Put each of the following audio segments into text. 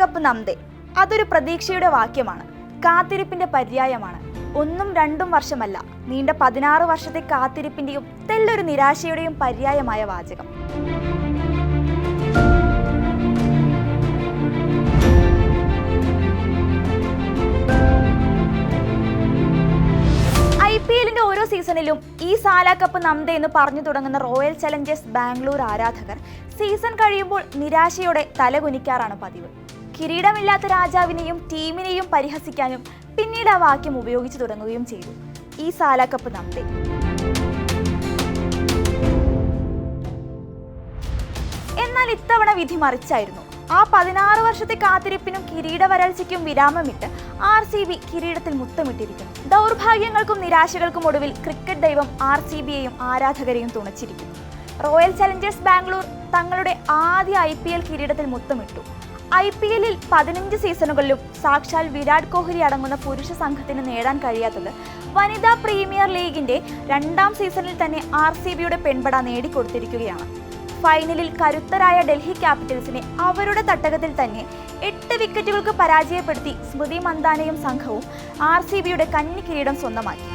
Cup നംദേ അതൊരു പ്രതീക്ഷയുടെ വാക്യമാണ്. കാത്തിരിപ്പിന്റെ പര്യായമാണ്. ഒന്നും രണ്ടും വർഷമല്ല. നീണ്ട പതിനാറ് വർഷത്തെ കാത്തിരിപ്പിന്റെയും തെല്ലൊരു നിരാശയുടെയും പര്യായമായ വാചകം. ഐ പി എല്ലിന്റെ ഓരോ സീസണിലും ഈ സാല കപ്പ് നംദേ എന്ന് പറഞ്ഞു തുടങ്ങുന്ന റോയൽ ചലഞ്ചേഴ്സ് ബാംഗ്ലൂർ ആരാധകർ സീസൺ കഴിയുമ്പോൾ നിരാശയോടെ തലകുനിക്കാറാണ് പതിവ്. കിരീടമില്ലാത്ത രാജാവിനെയും ടീമിനെയും പരിഹസിക്കാനും പിന്നീട് ആ വാക്യം ഉപയോഗിച്ചു തുടങ്ങുകയും ചെയ്തു. ഈ സാല കപ്പ് നംദേ എന്നാൽ ഇത്തവണ വിധി മറിച്ചായിരുന്നു. ആ പതിനാറ് വർഷത്തെ കാത്തിരിപ്പിനും കിരീട വരൾച്ചയ്ക്കും വിരാമമിട്ട് ആർ സി ബി കിരീടത്തിൽ മുത്തമിട്ടിരിക്കുന്നു. ദൗർഭാഗ്യങ്ങൾക്കും നിരാശകൾക്കും ഒടുവിൽ ക്രിക്കറ്റ് ദൈവം ആർ സി ബിയെയും ആരാധകരെയും തുണച്ചിരിക്കുന്നു. റോയൽ ചലഞ്ചേഴ്സ് ബാംഗ്ലൂർ തങ്ങളുടെ ആദ്യ ഐ പി എൽ കിരീടത്തിൽ മുത്തമിട്ടു. ഐ പി എല്ലിൽ പതിനഞ്ച് സീസണുകളിലും സാക്ഷാൽ വിരാട് കോഹ്ലി അടങ്ങുന്ന പുരുഷ സംഘത്തിന് നേടാൻ കഴിയാത്തത് വനിതാ പ്രീമിയർ ലീഗിന്റെ രണ്ടാം സീസണിൽ തന്നെ ആർ സി ബിയുടെ പെൺപട നേടിക്കൊടുത്തിരിക്കുകയാണ്. ഫൈനലിൽ കരുത്തരായ ഡൽഹി ക്യാപിറ്റൽസിനെ അവരുടെ തട്ടകത്തിൽ തന്നെ എട്ട് വിക്കറ്റുകൾക്ക് പരാജയപ്പെടുത്തി സ്മൃതി മന്ദാനയും സംഘവും ആർ സി ബിയുടെ കന്നി കിരീടം സ്വന്തമാക്കി.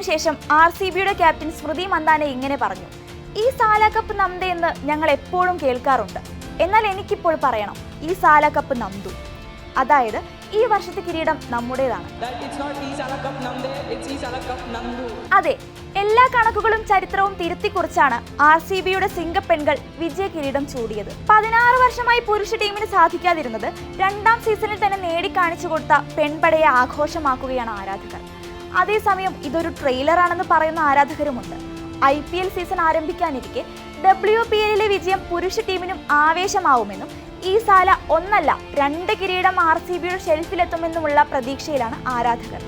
ചൂടിയതിനു ശേഷം ആർ സി ബിയുടെ ക്യാപ്റ്റൻ സ്മൃതി മന്ദാന ഇങ്ങനെ പറഞ്ഞു ഈ സാല കപ്പ് നന്ദ എന്ന് ഞങ്ങൾ എപ്പോഴും കേൾക്കാറുണ്ട്. എന്നാൽ എനിക്കിപ്പോൾ പറയണം ഈ സാല കപ്പ് നന്ദു. അതായത് ഈ വർഷത്തെ കിരീടം നമ്മുടേതാണ്. അതെ എല്ലാ കണക്കുകളും ചരിത്രവും തിരുത്തിക്കുറിച്ചാണ് ആർ സി ബിയുടെ സിംഗപ്പെൺകൾ വിജയ കിരീടം ചൂടിയത്. പതിനാറ് വർഷമായി പുരുഷ ടീമിന് സാധിക്കാതിരുന്നത് രണ്ടാം സീസണിൽ തന്നെ നേടിക്കാണിച്ചു കൊടുത്ത പെൺപടയെ ആഘോഷമാക്കുകയാണ് ആരാധകർ. അതേസമയം ഇതൊരു ട്രെയിലറാണെന്ന് പറയുന്ന ആരാധകരുമുണ്ട്. ഐ പി എൽ സീസൺ ആരംഭിക്കാനിരിക്കെ ഡബ്ല്യു പി എല്ലിലെ വിജയം പുരുഷ ടീമിനും ആവേശമാവുമെന്നും ഈ സാല ഒന്നല്ല രണ്ട് കിരീടം ആർ സി ബിയുടെ ഷെൽഫിലെത്തുമെന്നുമുള്ള പ്രതീക്ഷയിലാണ് ആരാധകർ.